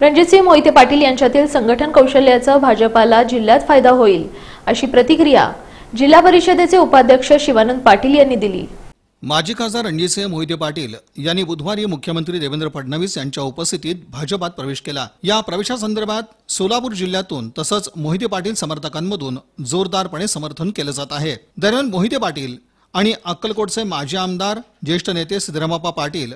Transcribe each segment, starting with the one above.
रणजितसिंह मोहिते पाटील यांच्यातील संघटन कौशल्याचा भाजपाला जिल्ह्यात फायदा होईल अशी प्रतिक्रिया जिल्हा परिषदेचे उपाध्यक्ष शिवानंद पाटील यांनी दिली. माजी खासदार रणजितसिंह मोहिते पाटील यांनी बुधवारी मुख्यमंत्री देवेंद्र फडणवीस यांच्या उपस्थितीत भाजपात प्रवेश केला. या प्रवेशासंदर्भात सोलापूर जिल्ह्यातून तसंच मोहिते पाटील समर्थकांमधून जोरदारपणे समर्थन केलं जात आहे. दरम्यान मोहिते पाटील आणि अक्कलकोटचे माजी आमदार ज्येष्ठ नेते सिद्धरामप्पा पाटील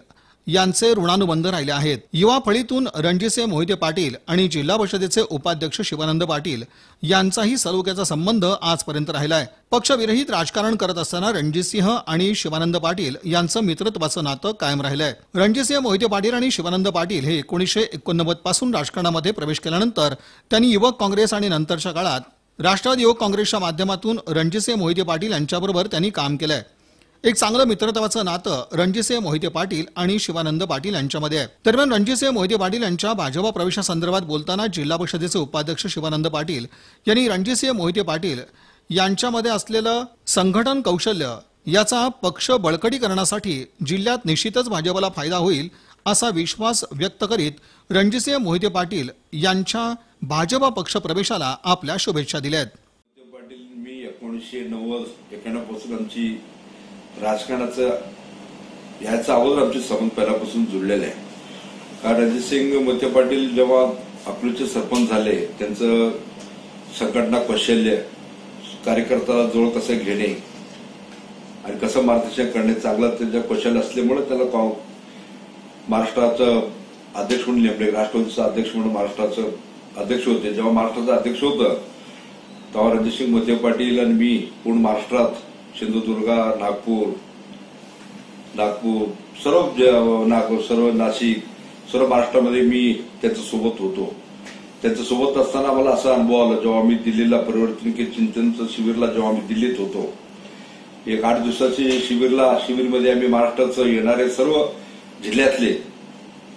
यांचे ऋणानुबंध राहिले आहेत. युवा फळीतून रणजितसिंह मोहिते पाटील आणि जिल्हा परिषदेचे उपाध्यक्ष शिवानंद पाटील यांचाही सलोख्याचा संबंध आजपर्यंत राहिलाय. पक्षविरहित राजकारण करत असताना रणजितसिंह आणि शिवानंद पाटील यांचं मित्रत्वाचं नातं कायम राहिलंय. रणजितसिंह मोहिते पाटील आणि शिवानंद पाटील हे एकोणीसशे एकोणनव्वदपासून राजकारणामध्ये प्रवेश केल्यानंतर त्यांनी युवक काँग्रेस आणि नंतरच्या काळात राष्ट्रवादी युवक काँग्रेसच्या माध्यमातून रणजितसिंह मोहिते पाटील यांच्याबरोबर त्यांनी काम केलंय. एक चांगलं मित्रत्वाचं नातं रणजितसिंह मोहिते पाटील आणि शिवानंद पाटील यांच्यामध्ये आहे. दरम्यान रणजितसिंह मोहिते पाटील यांच्या भाजपा प्रवेशासंदर्भात बोलताना जिल्हा परिषदेचे उपाध्यक्ष शिवानंद पाटील यांनी रणजितसिंह मोहिते पाटील यांच्यामध्ये असलेलं संघटन कौशल्य याचा पक्ष बळकटी करण्यासाठी जिल्ह्यात निश्चितच भाजपला फायदा होईल असा विश्वास व्यक्त करीत रणजितसिंह मोहिते पाटील यांच्या भाजपा पक्ष प्रवेशाला आपल्या शुभेच्छा दिल्या आहेत. पाटील मी एकोणीसशे नव्वद एक्याण्णवपासून आमची राजकारणाचं ह्याचा अगोदर आमचे संबंध पहिल्यापासून जुळलेले आहे. कारण रणजितसिंग मोहिते पाटील जेव्हा अकलूचे सरपंच झाले त्यांचं संघटना कौशल्य कार्यकर्त्याला जवळ कसं घेणे आणि कसं मार्गदर्शन करणे चांगलं त्यांच्या कौशल्य असल्यामुळे त्याला महाराष्ट्राचं अध्यक्ष म्हणून नेमले. राष्ट्रवादीचा अध्यक्ष म्हणून महाराष्ट्राचं अध्यक्ष होते. जेव्हा महाराष्ट्राचं अध्यक्ष होतं तेव्हा रणजितसिंग मोहिते पाटील आणि मी पूर्ण महाराष्ट्रात सिंधुदुर्ग नागपूर नागपूर सर्व ज- नागपूर सर्व नाशिक सर्व महाराष्ट्रामध्ये मी त्याच्यासोबत होतो. त्याच्यासोबत असताना मला असा अनुभव आला जेव्हा मी दिल्लीला परिवर्तन की चिंतनचं शिबिरला जेव्हा आम्ही दिल्लीत होतो. एक आठ दिवसाची शिबिरला शिबिरमध्ये आम्ही महाराष्ट्राचं येणारे सर्व जिल्ह्यातले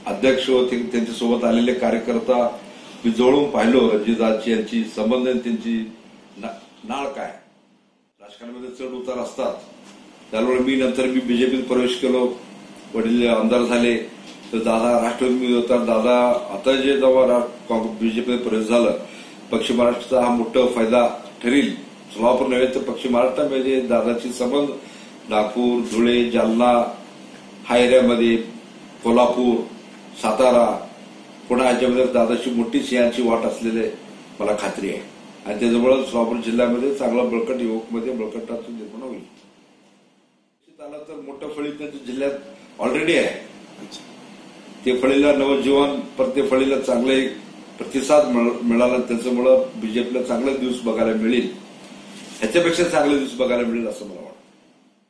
अध्यक्ष होते त्यांच्यासोबत आलेले कार्यकर्ता मी जवळून पाहिलो रणजितदाची यांची संबंध त्यांची ना- नाळ काय? राजकारणामध्ये चढ उतार असतात. त्यामुळे मी नंतर मी बीजेपीत प्रवेश केलो. वडील आमदार झाले. तर दादा राष्ट्रवादी होता. दादा आता जे जेव्हा बीजेपीत प्रवेश झालं पश्चिम महाराष्ट्राचा हा मोठा फायदा ठरेल. सोलापूर नव्हे तर पश्चिम महाराष्ट्रामध्ये म्हणजे दादाची संबंध. नागपूर धुळे जालना हा एरियामध्ये कोल्हापूर सातारा पुन्हा याच्यामध्ये दादाची मोठी सिंहाची वाट असलेले मला खात्री आहे. आणि त्याच्यामुळे सोलापूर जिल्ह्यामध्ये चांगला बळकट युवकमध्ये बळकटातून निर्माण होईल. निश्चित आला तर मोठं फळी त्यांच्या जिल्ह्यात ऑलरेडी आहे. ते फळीला नवजीवन प्रत्येक फळीला चांगले प्रतिसाद मिळ- मिळाला त्याच्यामुळं बीजेपीला चांगले दिवस बघायला मिळेल. ह्याच्यापेक्षा चांगले दिवस बघायला मिळेल असं मला वाटतं.